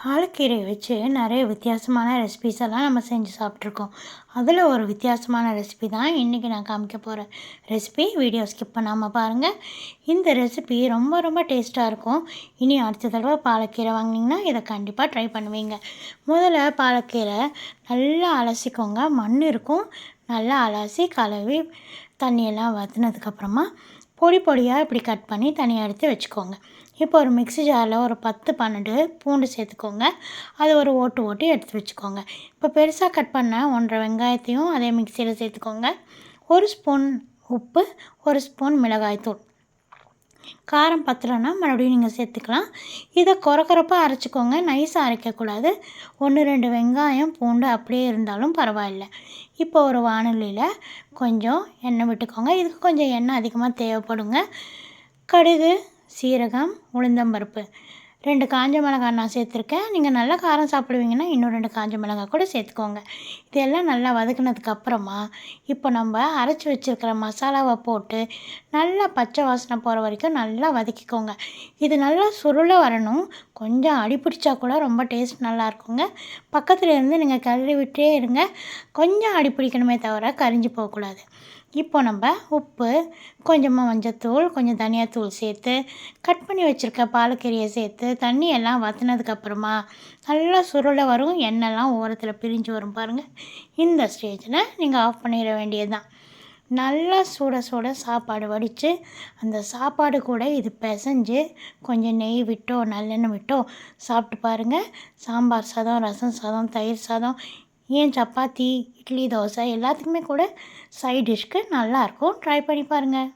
பாலக்கீரையை வச்சு நிறைய வித்தியாசமான ரெசிபீஸ் எல்லாம் நம்ம செஞ்சு சாப்பிட்ருக்கோம் அதில் ஒரு வித்தியாசமான ரெசிபி தான் இன்றைக்கி நான் காமிக்க போகிற ரெசிபி வீடியோ ஸ்கிப் பண்ணாமல் பாருங்கள் இந்த ரெசிபி ரொம்ப ரொம்ப டேஸ்ட்டாக இருக்கும். இனி அடுத்த தடவை பாலக்கீரை வாங்கினீங்கன்னா இதை கண்டிப்பாக ட்ரை பண்ணுவீங்க. முதல்ல பாலக்கீரை நல்லா அலசிக்கோங்க. மண் இருக்கும். நல்லா அலசி கழுவி தண்ணியெல்லாம் வற்றினதுக்கப்புறமா பொடி பொடியாக இப்படி கட் பண்ணி தனியாக எடுத்து வச்சுக்கோங்க. இப்போ ஒரு மிக்ஸி ஜாரில் ஒரு பத்து பன்னெண்டு பூண்டு சேர்த்துக்கோங்க. அதை ஒரு ஓட்டு ஓட்டி எடுத்து வச்சுக்கோங்க. இப்போ பெருசாக கட் பண்ண ஒன்றரை வெங்காயத்தையும் அதே மிக்சியில் சேர்த்துக்கோங்க. ஒரு ஸ்பூன் உப்பு ஒரு ஸ்பூன் மிளகாய்த்தூள். காரம் பத்தலைன்னா மறுபடியும் நீங்கள் சேர்த்துக்கலாம். இதை குறக்குறப்பாக அரைச்சிக்கோங்க. நைஸாக அரைக்கக்கூடாது. ஒன்று ரெண்டு வெங்காயம் பூண்டு அப்படியே இருந்தாலும் பரவாயில்ல. இப்போ ஒரு வானொலியில் கொஞ்சம் எண்ணெய் விட்டுக்கோங்க. இதுக்கு கொஞ்சம் எண்ணெய் அதிகமாக தேவைப்படுங்க. கடுகு சீரகம் உளுந்தம்பருப்பு. ரெண்டு காஞ்ச மிளகாய் நான் சேர்த்துருக்கேன். நீங்கள் நல்லா காரம் சாப்பிடுவீங்கன்னா இன்னும் ரெண்டு காஞ்ச மிளகாய் கூட சேர்த்துக்கோங்க. இதெல்லாம் நல்லா வதக்குனதுக்கப்புறமா இப்போ நம்ம அரைச்சி வச்சுருக்கிற மசாலாவை போட்டு நல்லா பச்சை வாசனை போகிற வரைக்கும் நல்லா வதக்கிக்கோங்க. இது நல்லா சுருள வரணும். கொஞ்சம் அடி பிடிச்சா கூட ரொம்ப டேஸ்ட் நல்லா இருக்குங்க. பக்கத்தில் இருந்து நீங்கள் கழுவி விட்டே இருங்க. கொஞ்சம் அடி பிடிக்கணுமே தவிர கரிஞ்சு போகக்கூடாது. இப்போ நம்ம உப்பு கொஞ்சமாக மஞ்சத்தூள் கொஞ்சம் தனியாத்தூள் சேர்த்து கட் பண்ணி வச்சுருக்க பாலக்கீரையை சேர்த்து தண்ணி எல்லாம் வற்றினதுக்கப்புறமா நல்லா சுருளை வரும் எண்ணெய்லாம் ஓரத்தில் பிரிஞ்சு வரும் பாருங்கள் இந்த ஸ்டேஜில் நீங்கள் ஆஃப் பண்ணிட வேண்டியது தான் நல்லா சுட சுட சாப்பாடு வடித்து அந்த சாப்பாடு கூட இது பிசைஞ்சு கொஞ்சம் நெய் விட்டோ நல்லெண்ணெய் விட்டோ சாப்பிட்டு பாருங்கள் சாம்பார் சாதம் ரசம் சாதம் தயிர் சாதம் ஏன் சப்பாத்தி இட்லி தோசை எல்லாத்துக்குமே கூட சைட் டிஷ்க்கு நல்லாயிருக்கும் ட்ரை பண்ணி பாருங்கள்